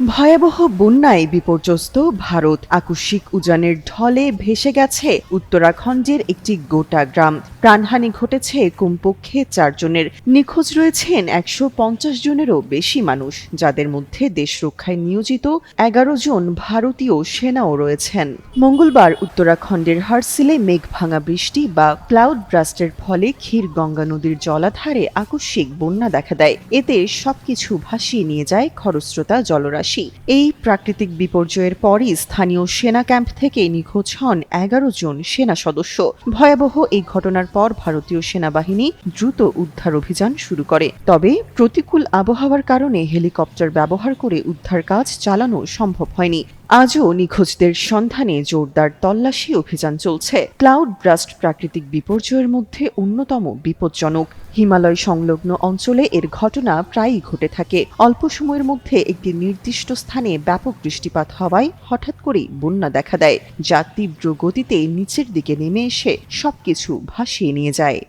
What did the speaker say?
ভয়াবহ বন্যায় বিপর্যস্ত ভারত আকস্মিক উজানের ঢলে ভেসে গেছে উত্তরাখণ্ডের একটি গোটা গ্রাম। প্রাণহানি ঘটেছে কমপক্ষে চারজনের। নিখোঁজ রয়েছেন একশো পঞ্চাশ জনেরও বেশি মানুষ, যাদের মধ্যে দেশ রক্ষায় নিয়োজিত এগারো জন ভারতীয় সেনাও রয়েছেন। মঙ্গলবার উত্তরাখণ্ডের হারসিলে মেঘ ভাঙা বৃষ্টি বা ক্লাউড ব্রাস্টের ফলে ক্ষীর গঙ্গা নদীর জলাধারে আকস্মিক বন্যা দেখা দেয়। এতে সবকিছু ভাসিয়ে নিয়ে যায় খরস্রোতা, জলরাশি এই প্রাকৃতিক বিপর্যয়ের পরই স্থানীয় সেনা ক্যাম্প থেকে নিখোঁজ হন এগারো জন সেনা সদস্য। ভয়াবহ এই ঘটনার পর ভারতীয় সেনাবাহিনী দ্রুত উদ্ধার অভিযান শুরু করে। তবে প্রতিকূল আবহাওয়ার কারণে হেলিকপ্টার ব্যবহার করে উদ্ধার কাজ চালানো সম্ভব হয়নি। আজও নিখোঁজদের সন্ধানে জোরদার তল্লাশি অভিযান চলছে। ক্লাউড ব্রাস্ট প্রাকৃতিক বিপর্যয়ের মধ্যে অন্যতম বিপজ্জনক। হিমালয় সংলগ্ন অঞ্চলে এর ঘটনা প্রায়ই ঘটে থাকে। অল্প সময়ের মধ্যে একটি নির্দিষ্ট স্থানে ব্যাপক বৃষ্টিপাত হওয়ায় হঠাৎ করেই বন্যা দেখা দেয়, যা তীব্র গতিতে নিচের দিকে নেমে এসে সবকিছু ভাসিয়ে নিয়ে যায়।